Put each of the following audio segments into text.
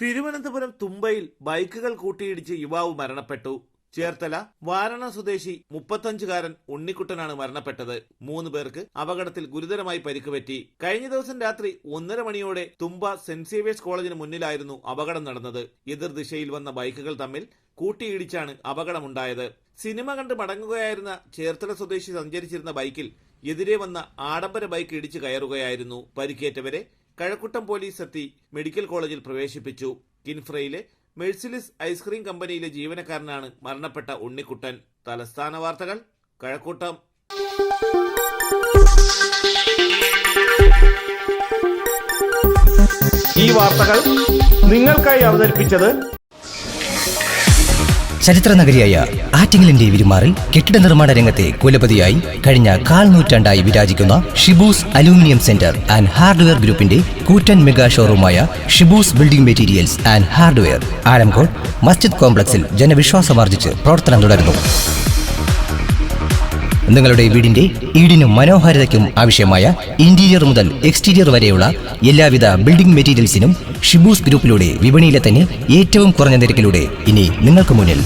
തിരുവനന്തപുരം തുമ്പയിൽ ബൈക്കുകൾ കൂട്ടിയിടിച്ച് യുവാവ് മരണപ്പെട്ടു. ചേർത്തല വാരണ സ്വദേശി മുപ്പത്തഞ്ചുകാരൻ ഉണ്ണിക്കുട്ടനാണ് മരണപ്പെട്ടത്. മൂന്ന് പേർക്ക് അപകടത്തിൽ ഗുരുതരമായി പരിക്കുപറ്റി. കഴിഞ്ഞ ദിവസം രാത്രി ഒന്നര മണിയോടെ തുമ്പ സെന്റ് സേവിയേഴ്സ് കോളേജിന് മുന്നിലായിരുന്നു അപകടം നടന്നത്. എതിർ ദിശയിൽ വന്ന ബൈക്കുകൾ തമ്മിൽ കൂട്ടിയിടിച്ചാണ് അപകടമുണ്ടായത്. സിനിമ കണ്ട് മടങ്ങുകയായിരുന്ന ചേർത്തല സ്വദേശി സഞ്ചരിച്ചിരുന്ന ബൈക്കിൽ എതിരെ വന്ന ആഡംബര ബൈക്ക് ഇടിച്ചു കയറുകയായിരുന്നു. പരിക്കേറ്റവരെ കഴക്കൂട്ടം പോലീസ് എത്തി മെഡിക്കൽ കോളേജിൽ പ്രവേശിപ്പിച്ചു. കിൻഫ്രയിലെ മെഴ്സിലിസ് ഐസ്ക്രീം കമ്പനിയിലെ ജീവനക്കാരനാണ് മരണപ്പെട്ട ഉണ്ണിക്കുട്ടൻ. തലസ്ഥാന വാർത്തകൾ കഴക്കൂട്ടം. ഈ വാർത്തകൾ നിങ്ങൾക്കായി അവതരിപ്പിച്ചത് ചരിത്ര നഗരിയായ ആറ്റിങ്ങലിന്റെ വിരുമാറിൽ കെട്ടിട നിർമ്മാണ രംഗത്തെ കുലപതിയായി കഴിഞ്ഞ കാൽ നൂറ്റാണ്ടായി വിരാജിക്കുന്ന Shibu's aluminium centre and hardware ഗ്രൂപ്പിന്റെ കൂറ്റൻ mega ഷോറൂമായ Shibu's building materials and hardware Alamcode മസ്ജിദ് കോംപ്ലക്സിൽ ജനവിശ്വാസമാർജിച്ച് പ്രവർത്തനം തുടരുന്നു. നിങ്ങളുടെ വീടിന്റെ ഈടിനും മനോഹാരിതയ്ക്കും ആവശ്യമായ ഇന്റീരിയർ മുതൽ എക്സ്റ്റീരിയർ വരെയുള്ള എല്ലാവിധ ബിൽഡിംഗ് മെറ്റീരിയൽസിനും ഷിബൂസ് ഗ്രൂപ്പിലൂടെ വിപണിയിലെ തന്നെ ഏറ്റവും കുറഞ്ഞ നിരക്കിലൂടെ ഇനി നിങ്ങൾക്ക് മുന്നിൽ.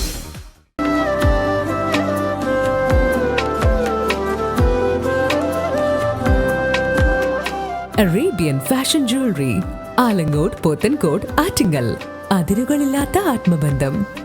Arabian fashion jewellery Alangode Pothencode Attingal. അതിരുകളില്ലാത്ത ആത്മബന്ധം.